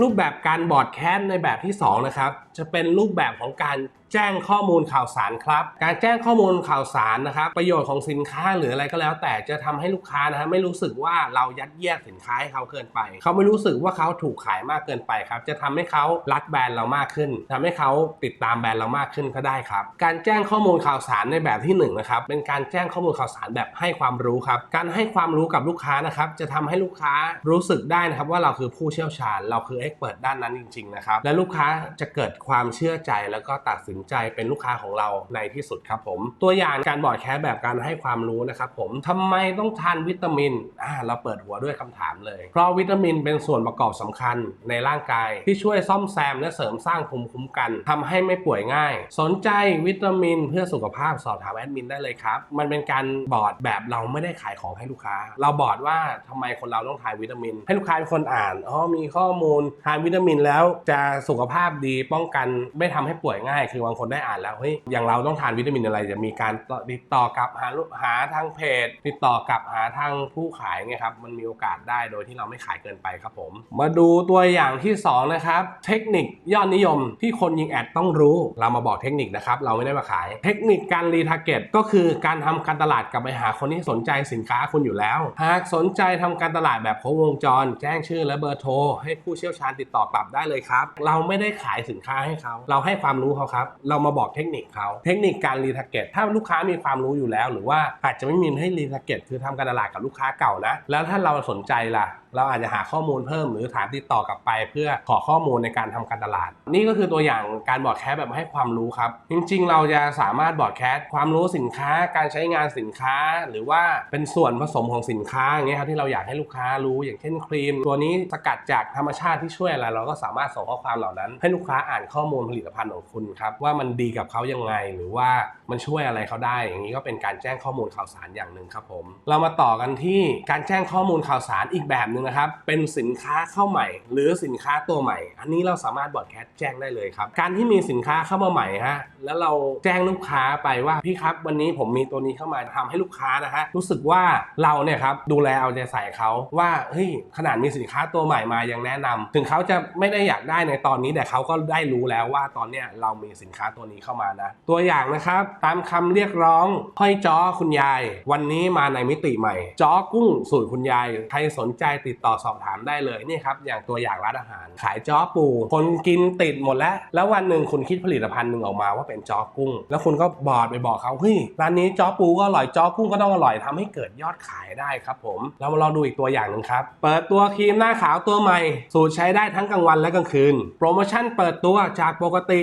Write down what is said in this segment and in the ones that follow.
รูปแบบการบอร์ดแคสในแบบที่ 2 นะครับ จะเป็นรูปแบบของการ แจ้งข้อมูลข่าวสารครับ การแจ้งข้อมูลข่าวสารนะครับ ประโยชน์ของสินค้าหรืออะไรก็แล้ว แต่จะทำให้ลูกค้านะฮะไม่รู้สึกว่าเรายัดเยียดสินค้าให้เขาเกินไป เขาไม่รู้สึกว่าเขาถูกขายมากเกินไปครับ จะทำให้เขารักแบรนด์เรามากขึ้นทำให้เขาติดตามแบรนด์เรามากขึ้นก็ได้ครับ การแจ้งข้อมูลข่าวสารในแบบที่หนึ่งนะครับเป็นการแจ้งข้อมูลข่าวสารแบบให้ความรู้ครับการให้ความรู้กับลูกค้านะครับจะทำให้ลูกค้ารู้สึกได้นะครับว่าเราคือผู้เชี่ยวชาญ เราคือเอ็กเปิดด้านนั้นจริงๆนะครับและลูกค้าจะเกิดความเชื่อใจแล้วก็ตัดสินใจเป็นลูกค้าของเราในที่สุดครับผม ตัวอย่างการบอร์ดแคสแบบการให้ความรู้นะครับผมทำไมต้องทานวิตามินอ่าเราเปิดหัวด้วยคำถามเลย เพราะวิตามินเป็นส่วนประกอบสำคัญในร่างกาย ที่ช่วยซ่อมแซมและเสริมสร้างภูมิคุ้มกันทำให้ไม่ป่วยง่าย สนใจวิตามินเพื่อสุขภาพสอบถามแอดมินได้เลยครับ มันเป็นการบอร์ดแบบเราไม่ได้ขายของให้ลูกค้า เราบอร์ดว่าทำไมคนเราต้องทานวิตามิน ให้ลูกค้าเป็นคนอ่านอ๋อมีข้อมูลทานวิตามินแล้วจะสุขภาพดีป้องกันไม่ทำให้ป่วยง่ายคือางคนได้อ่านแล้วเฮ้ยอย่างเราต้องทานวิตามินอะไรจะมีการติดต่อกับหาหาทางเพจ ติดต่อกับหาทางผู้ขายไงครับมันมีโอกาสได้โดยที่เราไม่ขายเกินไปครับผม มาดูตัวอย่างที่สองนะครับ เทคนิคยอดนิยมที่คนยิงแอดต้องรู้ เรามาบอกเทคนิคนะครับ เราไม่ได้มาขาย เทคนิคการรีทาร์เก็ตก็คือการทำการตลาดกลับไปหาคนที่สนใจสินค้าคุณอยู่แล้ว หากสนใจทำการตลาดแบบครบวงจร แจ้งชื่อและเบอร์โทรให้ผู้เชี่ยวชาญติดต่อกลับได้เลยครับ เราไม่ได้ขายสินค้าให้เขา เราให้ความรู้เขาครับเรามาบอกเทคนิคเขาเทคนิคการรีทาร์เก็ตถ้าลูกค้ามีความรู้อยู่แล้ว หรือว่าอาจจะไม่มีให้รีทาร์เก็ตคือทำการตลาดกับลูกค้าเก่านะ แล้วถ้าเราสนใจล่ะเราอาจจะหาข้อมูลเพิ่มหรือถามติดต่อกลับไป เพื่อขอข้อมูลในการทำการตลาด นี่ก็คือตัวอย่างการบอร์ดแคสแบบให้ความรู้ครับ จริง ๆ เราจะสามารถบอร์ดแคสความรู้สินค้า การใช้งานสินค้า หรือว่าเป็นส่วนผสมของสินค้าอย่างเงี้ยครับที่เราอยากให้ลูกค้ารู้อย่างเช่นครีม ตัวนี้สกัดจากธรรมชาติที่ช่วยอะไรเราก็สามารถส่งข้อความเหล่านั้น ให้ลูกค้าอ่านข้อมูลผลิตภัณฑ์ของคุณครับว่ามันดีกับเขายังไงหรือว่ามันช่วยอะไรเขาได้ อย่างนี้ก็เป็นการแจ้งข้อมูลข่าวสารอย่างหนึ่งครับผม เรามาต่อกันที่การแจ้งข้อมูลข่าวสารอีกแบบหนึ่งนะครับ เป็นสินค้าเข้าใหม่ หรือสินค้าตัวใหม่ อันนี้เราสามารถบอร์ดแคสต์แจ้งได้เลยครับ การที่มีสินค้าเข้ามาใหม่ฮะแล้วเราแจ้งลูกค้าไปว่าพี่ครับวันนี้ผมมีตัวนี้เข้ามาทำให้ลูกค้านะฮะรู้สึกว่าเราเนี่ยครับดูแลเอาใจใส่เขาว่าเฮ้ยขนาดมีสินค้าตัวใหม่มายังแนะนำถึงเขาจะไม่ได้อยากได้ในตอนนี้แต่เขาก็ได้รู้แล้วว่าตอนเนี้ยเรามีสินค้าตัวนี้เข้ามานะตัวอย่างนะครับตามคำเรียกร้องห้อยจ้อคุณยาย วันนี้มาในมิติใหม่จ้อกุ้งสูตรคุณยายใครสนใจติดติดต่อสอบถามได้เลยนี่ครับอย่างตัวอย่างร้านอาหาร ขายจ้อปู คนกินติดหมดแล้ว แล้ววันหนึ่งคุณคิดผลิตภัณฑ์หนึ่งออกมาว่าเป็นจ้อกุ้ง แล้วคุณก็บอร์ดไปบอกเขาเฮ้ยร้านนี้จ้อปูก็อร่อยจ้อกุ้งก็ต้องอร่อยทำให้เกิดยอดขายได้ครับผมเรามาลองดูอีกตัวอย่างหนึ่งครับเปิดตัวครีมหน้าขาวตัวใหม่ สูตรใช้ได้ทั้งกลางวันและกลางคืน โปรโมชั่นเปิดตัวจากปกติ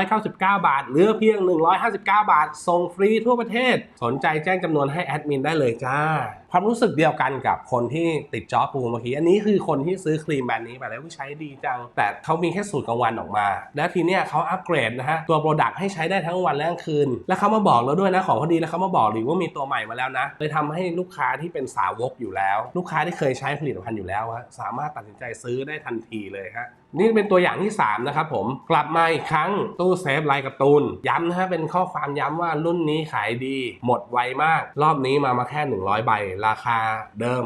199 บาทเหลือเพียง 159 บาทส่งฟรีทั่วประเทศ สนใจแจ้งจำนวนให้แอดมินได้เลยจ้า ความรู้สึกเดียวกันกับคนที่ติดจอปูเมื่อกี้อันนี้คือคนที่ซื้อครีมแบรนด์นี้ไปแล้วใช้ดีจัง แต่เขามีแค่สูตรกลางวันออกมา แล้วทีเนี้ยเขาอัปเกรดนะฮะตัวโปรดักต์ให้ใช้ได้ทั้งวันและกลางคืน แล้วเขามาบอกเราด้วยนะของเขาดีแล้วเขามาบอกดีว่ามีตัวใหม่มาแล้วนะเลยทำให้ลูกค้าที่เป็นสาวกอยู่แล้ว ลูกค้าที่เคยใช้ผลิตภัณฑ์อยู่แล้วฮะสามารถตัดสินใจซื้อได้ทันทีเลยฮะนี่เป็นตัวอย่างที่ 3 นะครับผมกลับมาอีกครั้งตู้เซฟลายการ์ตูน ย้ำนะฮะเป็นข้อความย้ำว่ารุ่นนี้ขายดี หมดไวมาก รอบนี้มามาแค่ 100 ใบราคาเดิม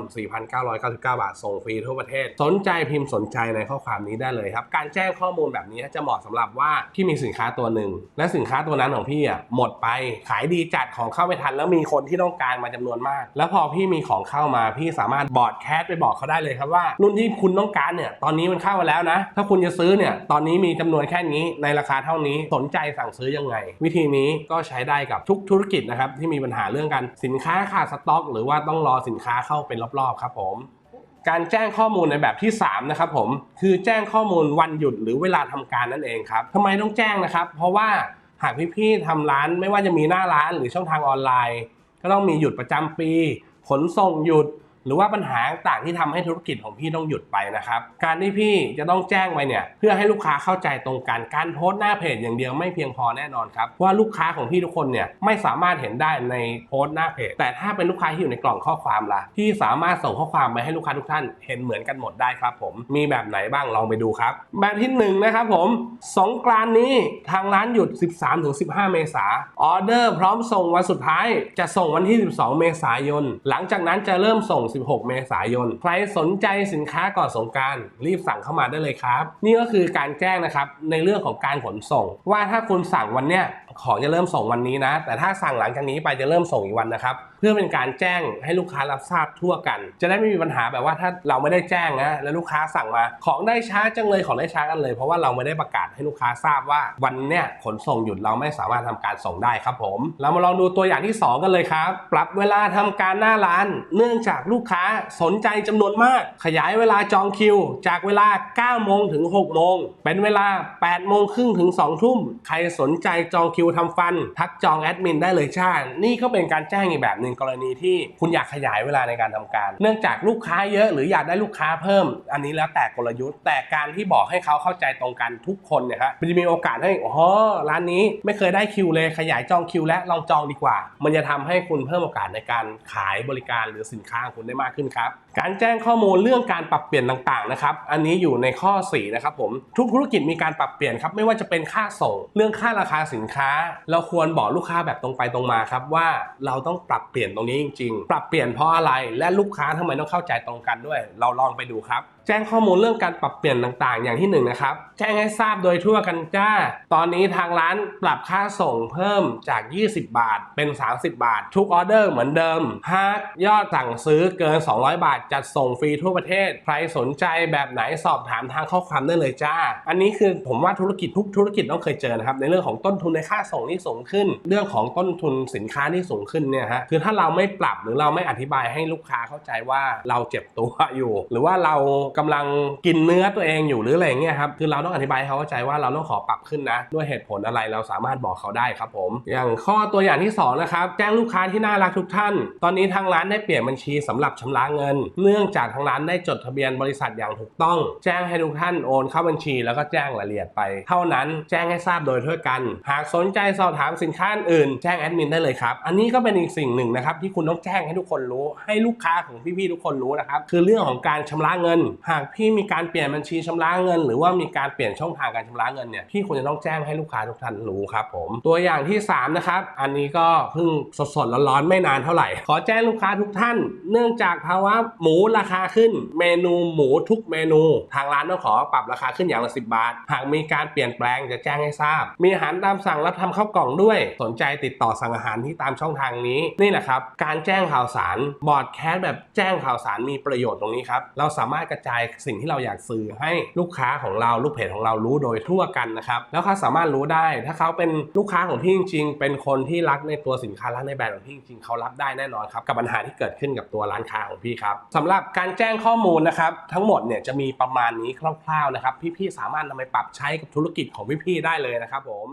4,999 บาท ส่งฟรีทั่วประเทศ สนใจพิมพ์สนใจในข้อความนี้ได้เลยครับ การแจ้งข้อมูลแบบนี้จะเหมาะสำหรับว่าพี่มีสินค้าตัวหนึ่ง และสินค้าตัวนั้นของพี่อะหมดไปขายดีจัดของเข้าไม่ทัน แล้วมีคนที่ต้องการมาจำนวนมาก แล้วพอพี่มีของเข้ามาพี่สามารถบอดแคสไปบอกเขาได้เลยครับว่ารุ่นที่คุณต้องการเนี่ยตอนนี้มันเข้ามาแล้วนะ ถ้าคุณจะซื้อเนี่ยตอนนี้มีจำนวนแค่นี้ในราคาเท่านี้สนใจสั่งซื้อยังไง วิธีนี้ก็ใช้ได้กับทุกธุรกิจนะครับที่มีปัญหาเรื่องการสินค้าขาดสต็อก หรือว่าต้องรอสินค้าเข้าเป็นรอบๆครับผมการแจ้งข้อมูลในแบบที่ 3 นะครับผมคือแจ้งข้อมูลวันหยุดหรือเวลาทำการนั่นเองครับทำไมต้องแจ้งนะครับ เพราะว่าหากพี่ๆทำร้านไม่ว่าจะมีหน้าร้านหรือช่องทางออนไลน์ ก็ต้องมีหยุดประจำปี ขนส่งหยุด หรือว่าปัญหาต่างที่ทำให้ธุรกิจของพี่ต้องหยุดไปนะครับ การที่พี่จะต้องแจ้งไวเนี่ยเพื่อให้ลูกค้าเข้าใจตรงกันการโพสต์หน้าเพจอย่างเดียวไม่เพียงพอแน่นอนครับว่าลูกค้าของพี่ทุกคนเนี่ยไม่สามารถเห็นได้ในโพสต์หน้าเพจ แต่ถ้าเป็นลูกค้าที่อยู่ในกล่องข้อความล่ะพี่สามารถส่งข้อความไปให้ลูกค้าทุกท่านเห็นเหมือนกันหมดได้ครับผมมีแบบไหนบ้างลองไปดูครับ แบบที่หนึ่งนะครับผมสงกรานนี้ทางร้านหยุด 13-15 เมษาออเดอร์พร้อมส่งวันสุดท้าย จะส่งวันที่ 12 เมษายน หลังจากนั้นจะเริ่มส่ง16 เมษายน ใครสนใจสินค้าก่อนสงการรีบสั่งเข้ามาได้เลยครับ นี่ก็คือการแจ้งนะครับในเรื่องของการขนส่ง ว่าถ้าคุณสั่งวันเนี้ยของจะเริ่มส่งวันนี้นะ แต่ถ้าสั่งหลังจากนี้ไปจะเริ่มส่งอีกวันนะครับ เพื่อเป็นการแจ้งให้ลูกค้ารับทราบทั่วกัน จะได้ไม่มีปัญหาแบบว่าถ้าเราไม่ได้แจ้งนะแล้วลูกค้าสั่งมา ของได้ช้าจังเลยของได้ช้ากันเลย เพราะว่าเราไม่ได้ประกาศ ให้ลูกค้าทราบว่าวันเนี้ยขนส่งหยุดเราไม่สามารถทำการส่งได้ครับผม เรามาลองดูตัวอย่างที่ 2 กันเลยครับ ปรับเวลาทำการหน้าร้าน เนื่องจากลูกค้าสนใจจำนวนมาก ขยายเวลาจองคิว จากเวลา 9 โมงถึง 6 โมง เป็นเวลา 8 โมงครึ่งถึง 2 ทุ่ม ใครสนใจจองคิวทำฟัน ทักจองแอดมินได้เลยจ้านี่ก็เป็นการแจ้งอีกแบบหนึ่งกรณีที่คุณอยากขยายเวลาในการทำการ เนื่องจากลูกค้าเยอะหรืออยากได้ลูกค้าเพิ่ม อันนี้แล้วแต่กลยุทธ์ แต่การที่บอกให้เขาเข้าใจตรงกันทุกคนเนี่ยครับมันจะมีโอกาสให้อ๋อร้านนี้ไม่เคยได้คิวเลยขยายจองคิวและลองจองดีกว่า มันจะทำให้คุณเพิ่มโอกาสในการขายบริการหรือสินค้าของคุณได้มากขึ้นครับ การแจ้งข้อมูลเรื่องการปรับเปลี่ยนต่างๆนะครับ อันนี้อยู่ในข้อ4นะครับผมทุกธุรกิจมีการปรับเปลี่ยนครับไม่ว่าจะเป็นค่าส่ง เรื่องค่าราคาสินค้า เราควรบอกลูกค้าแบบตรงไปตรงมาครับว่าเราต้องปรับเปลี่ยนตรงนี้จริง ๆ ปรับเปลี่ยนเพราะอะไรและลูกค้าทำไมต้องเข้าใจตรงกันด้วย เราลองไปดูครับ แจ้งข้อมูลเรื่องการปรับเปลี่ยนต่างๆ อย่างที่หนึ่งนะครับ แจ้งให้ทราบโดยทั่วกันจ้า ตอนนี้ทางร้านปรับค่าส่งเพิ่มจาก 20 บาทเป็น 30 บาท ทุกออเดอร์เหมือนเดิม หากยอดสั่งซื้อเกิน 200 บาท จัดส่งฟรีทั่วประเทศ ใครสนใจแบบไหนสอบถามทางข้อความได้เลยจ้า อันนี้คือผมว่าธุรกิจทุกธุรกิจต้องเคยเจอนะครับ ในเรื่องของต้นทุนในค่าส่งที่สูงขึ้น เรื่องของต้นทุนสินค้าที่สูงขึ้นเนี่ยฮะ คือถ้าเราไม่ปรับหรือเราไม่อธิบายให้ลูกค้าเข้าใจว่าเราเจ็บตัวอยู่ หรือว่าเรากำลังกินเนื้อตัวเองอยู่หรืออะไรเงี้ยครับคือเราต้องอธิบายให้เขาเข้าใจว่าเราต้องขอปรับขึ้นนะ ด้วยเหตุผลอะไรเราสามารถบอกเขาได้ครับผม อย่างข้อตัวอย่างที่สองนะครับแจ้งลูกค้าที่น่ารักทุกท่าน ตอนนี้ทางร้านได้เปลี่ยนบัญชีสำหรับชำระเงิน เนื่องจากทางร้านได้จดทะเบียนบริษัทอย่างถูกต้อง แจ้งให้ทุกท่านโอนเข้าบัญชี แล้วก็แจ้งรายละเอียดไป เท่านั้นแจ้งให้ทราบโดยทั่วกัน หากสนใจสอบถามสินค้าอื่นแจ้งแอดมินได้เลยครับอันนี้ก็เป็นอีกสิ่งหนึ่งนะครับที่คุณต้องแจ้งให้ทุกคนรู้ ให้ลูกค้าของพี่ๆทุกคนรู้นะครับคือเรื่องของการชำระเงินหากพี่มีการเปลี่ยนบัญชีชำระเงิน หรือว่ามีการเปลี่ยนช่องทางการชำระเงินเนี่ยพี่ควรจะต้องแจ้งให้ลูกค้าทุกท่านรู้ครับผมตัวอย่างที่สามนะครับ อันนี้ก็เพิ่งสดๆร้อนๆไม่นานเท่าไหร่ ขอแจ้งลูกค้าทุกท่าน เนื่องจากภาวะหมูราคาขึ้น เมนูหมูทุกเมนู ทางร้านต้องขอปรับราคาขึ้นอย่างละ 10 บาท หากมีการเปลี่ยนแปลงจะแจ้งให้ทราบ มีอาหารตามสั่งรับทำข้าวกล่องด้วย สนใจติดต่อสั่งอาหารที่ตามช่องทางนี้นี่แหละครับการแจ้งข่าวสารบอร์ดแคสแบบแจ้งข่าวสารมีประโยชน์ตรงนี้ครับเราสามารถกระจายสิ่งที่เราอยากสื่อให้ลูกค้าของเราลูกเพจของเรารู้โดยทั่วกันนะครับแล้วเขาสามารถรู้ได้ ถ้าเขาเป็นลูกค้าของพี่จริงๆเป็นคนที่รักในตัวสินค้ารักในแบรนด์ของพี่จริงๆเขารับได้แน่นอนครับกับปัญหาที่เกิดขึ้นกับตัวร้านค้าของพี่ครับสำหรับการแจ้งข้อมูลนะครับทั้งหมดเนี่ยจะมีประมาณนี้คร่าวๆนะครับพี่ๆสามารถนำไปปรับใช้กับธุรกิจของพี่ๆได้เลยนะครับผม